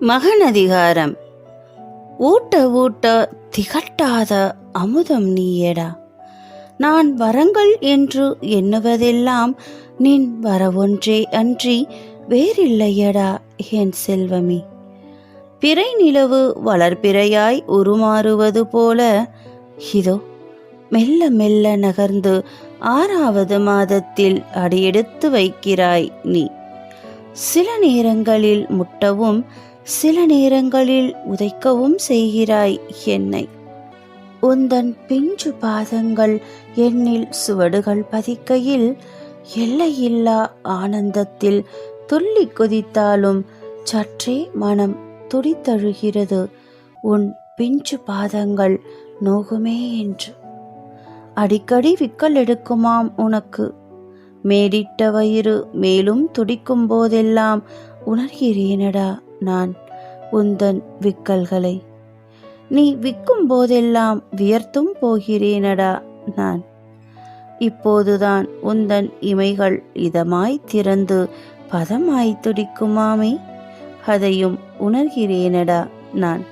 மகன் அதிகாரம். ஊட்ட ஊட்ட திகட்டாத அமுதம் நீயடா. நான் வரங்கள் என்று எண்ணுவதெல்லாம் நின் வரவொன்றே அன்றி வேறில்லையடா என் செல்வமே. பிறை நிலவு வளர்பிறையாய் உருமாறுவது போல இதோ மெல்ல மெல்ல நகர்ந்து ஆறாவது மாதத்தில் அடியெடுத்து வைக்கிறாய் நீ. சில நேரங்களில் முட்டவும் சில நேரங்களில் உதைக்கவும் செய்கிறாய் என்னை. உந்தன் பிஞ்சு பாதங்கள் என்னில் சுவடுகள் பதிக்கையில் எல்லையில்லா ஆனந்தத்தில் துள்ளி குதித்தாலும் சற்றே மனம் துடித்தழுகிறது. உன் பிஞ்சு பாதங்கள் நோகுமே என்று. அடிக்கடி விக்கல் எடுக்குமாம் உனக்கு. மேடிட்ட வயிறு மேலும் துடிக்கும் போதெல்லாம் உணர்கிறேனடா நான் உந்தன் விக்கல்களை. நீ விற்கும் போதெல்லாம் வியர்த்தும் போகிறேனடா நான். இப்போதுதான் உந்தன் இமைகள் இதமாய் திறந்து பதமாய் துடிக்குமாமே. அதையும் உணர்கிறேனடா நான்.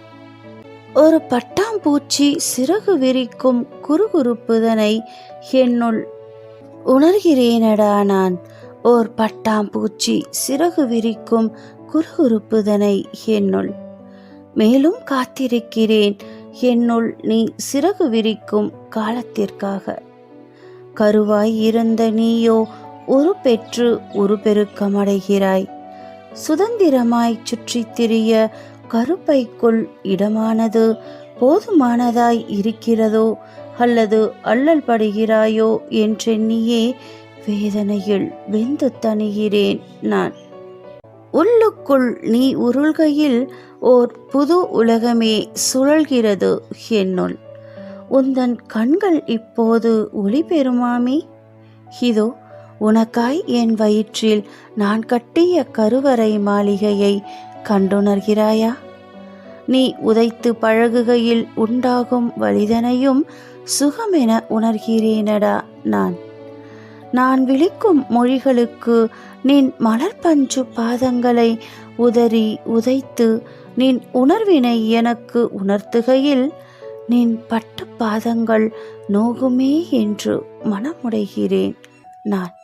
ஒரு பட்டாம்பூச்சி சிறகு விரிக்கும் குறுகுறுப்புதனை என்னுள் உணர்கிறேனடா நான். ஓர் பட்டாம்பூச்சி சிறகு விரிக்கும் குறுகுறுப்புதனை என்னுள். மேலும் காத்திருக்கிறேன். என்னுள் நீ சிறகு விரிக்கும் காலத்திற்காக. கருவாய் இருந்த நீயோ ஒரு பெற்று ஒரு பெருக்கமடைகிறாய். சுதந்திரமாய் சுற்றித் திரிய கருப்பைக்குள் இடமானது போதுமானதாய் இருக்கிறதோ அல்லது அல்லல் படுகிறாயோ என்றெண்ணியே வேதனையில் வெந்து தணிகிறேன் நான். உள்ளுக்குள் நீ உருள்கையில் ஓர் புது உலகமே சுழல்கிறது என்னுள் உந்தன் கண்கள் இப்போது ஒளி பெறுமாமே? இதோ உனக்காய் என் வயிற்றில் நான் கட்டிய கருவறை மாளிகையை கண்டுணர்கிறாயா? நீ உதைத்து பழகுகையில் உண்டாகும் வலிதனையும் சுகம் என உணர்கிறேனடா நான். நான் விழிக்கும் மொழிகளுக்கு நின் மலர்பஞ்சு பாதங்களை உதறி உதைத்து நின் உணர்வினை எனக்கு உணர்த்துகையில் நின் பட்டு பாதங்கள் நோகுமே என்று மனமுடைகிறேன் நான்.